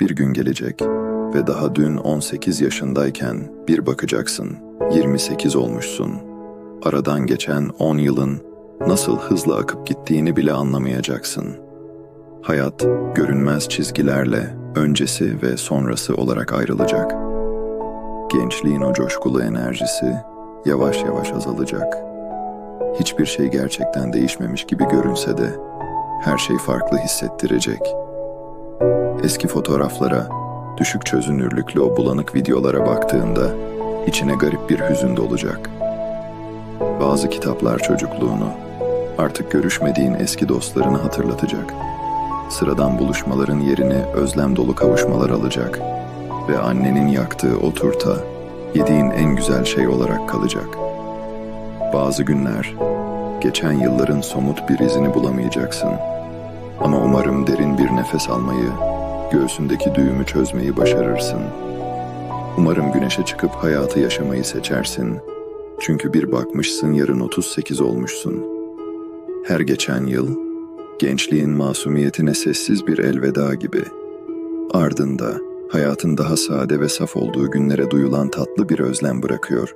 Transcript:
Bir gün gelecek ve daha dün 18 yaşındayken bir bakacaksın 28 olmuşsun. Aradan geçen 10 yılın nasıl hızlı akıp gittiğini bile anlamayacaksın. Hayat görünmez çizgilerle öncesi ve sonrası olarak ayrılacak. Gençliğin o coşkulu enerjisi yavaş yavaş azalacak. Hiçbir şey gerçekten değişmemiş gibi görünse de her şey farklı hissettirecek. Eski fotoğraflara, düşük çözünürlüklü o bulanık videolara baktığında içine garip bir hüzün dolacak. Bazı kitaplar çocukluğunu, artık görüşmediğin eski dostlarını hatırlatacak. Sıradan buluşmaların yerini özlem dolu kavuşmalar alacak ve annenin yaktığı o turta yediğin en güzel şey olarak kalacak. Bazı günler geçen yılların somut bir izini bulamayacaksın. Ama umarım derin bir nefes almayı, göğsündeki düğümü çözmeyi başarırsın. Umarım güneşe çıkıp hayatı yaşamayı seçersin. Çünkü bir bakmışsın yarın 38 olmuşsun. Her geçen yıl gençliğin masumiyetine sessiz bir elveda gibi. Ardında hayatın daha sade ve saf olduğu günlere duyulan tatlı bir özlem bırakıyor.